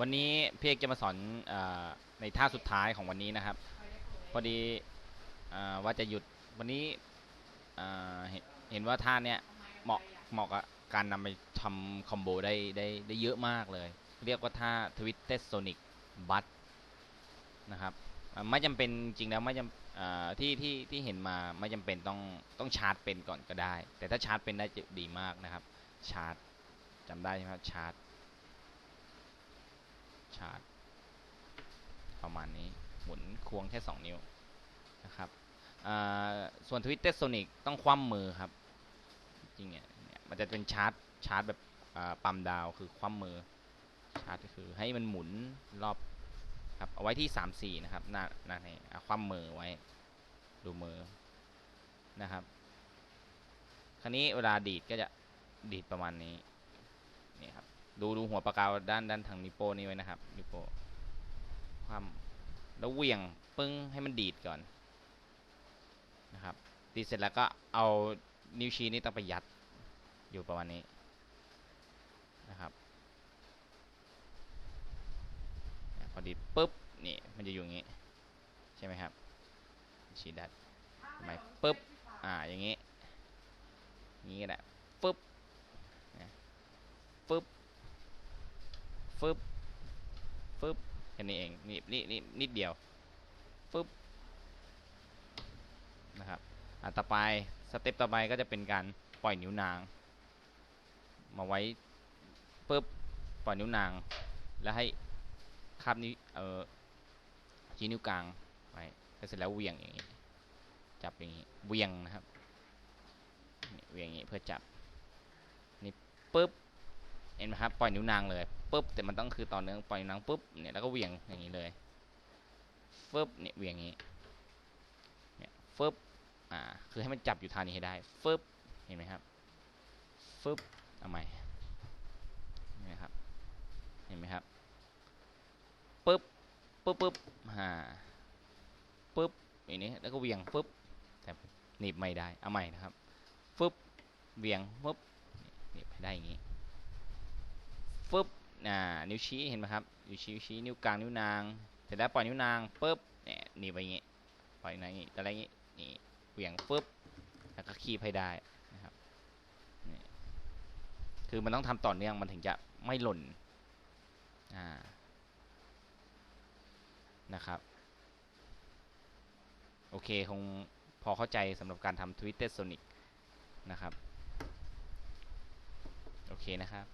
วันนี้พี่เอกจะมาสอนอในท่าสุดท้ายของวันนี้นะครับ พอดีอว่าจะหยุดวันนี้เห็นว่าท่าเนี้ยเหมาะเหมาะกับการนำไปทำคอมโบได้ได้ได้เยอะมากเลย เรียกว่าท่า Twisted Sonic Butt นะครับไม่จำเป็นจริงแล้วไม่จำที่ที่ที่เห็นมาไม่จำเป็นต้องต้องชาร์จเป็นก่อนก็ได้ แต่ถ้าชาร์จเป็นได้จะดีมากนะครับชาร์จจำได้ใช่ไหมครับชาร์จ ชาร์จประมาณนี้หมุนควงแค่ 2 นิ้วนะครับส่วน Twisted Sonic ต้องคว่ำมือครับ จริงเนี่ยมันจะเป็นชาร์จชาร์จแบบปั๊มดาวคือคว่ำมือชาร์จก็คือให้มันหมุนรอบครับเอาไว้ที่ 3 4 นะครับหน้าหน้าให้อะคว่ำมือไว้ดูมือนะครับ ครนี้เวลาดีดก็จะดีดประมาณนี้ ดูดูหัวปากกาด้านด้านทางนิโป้นี่ไว้นะครับนิโป้ความแล้วเหวี่ยงปึ้งให้มันดีดก่อนนะครับดีดเสร็จแล้วก็เอานิ้วชี้นี่ต้องไปยัดอยู่ประมาณนี้นะครับพอดีปุ๊บนี่มันจะอยู่อย่างนี้ใช่ไหมครับชี้ดัดทำไมปุ๊บอ่าอย่างนี้นี้ก็ได้ปุ๊บปุ๊บ ฟึบฟึบแค่นี้เองนี่นี่นี่นิดเดียวฟึบนะครับอะต่อไปสเต็ปต่อไปก็จะเป็นการปล่อยนิ้วนาง มาไว้ปึ๊บปล่อยนิ้วนาง แล้วให้คาบนิ้วเออชี้นิ้วกลางไว้แล้วเสร็จแล้วเวียงอย่างนี้จับอย่างนี้เวียงนะครับเวียงอย่างนี้เพื่อจับนี่ปึ๊บ ห็นไหมครับปล่อยนิ้วนางเลยปุ๊บแต่มันต้องคือต่อเนื่องปล่อยนิ้วนางปุ๊บเนี่ยแล้วก็เหวี่ยงอย่างนี้เลยฟึบเนี่ยเหวี่ยงอย่างนี้เนี่ยฟึบอ่าคือให้มันจับอยู่ท่านี้ให้ได้ฟึบเห็นไหมครับฟึบเอาใหม่เห็นไหมครับเห็นไหมครับปุ๊บปุ๊บปุ๊บอ่าปุ๊บอย่างนี้แล้วก็เหวี่ยงปุ๊บแต่หนีบไม่ได้เอาใหม่นะครับฟึบเหวี่ยงปุ๊บหนีบให้ได้อย่างนี้ นิ้วชี้เห็นไหมครับนิ้วชี้ชี้นิ้วกลางนิ้วนาง เสร็จแล้วปล่อยนิ้วนางปุ๊บเนี่ยหนีไปอย่างงี้ปล่อยอย่างงี้อะไรงี้นี่เหวี่ยงฟึบแล้วก็คีบให้ได้นะครับนี่คือมันต้องทำต่อเนื่องมันถึงจะไม่หล่นอ่านะครับโอเคคงพอเข้าใจสำหรับการทำ Twisted Sonic นะครับ โอเคนะครับ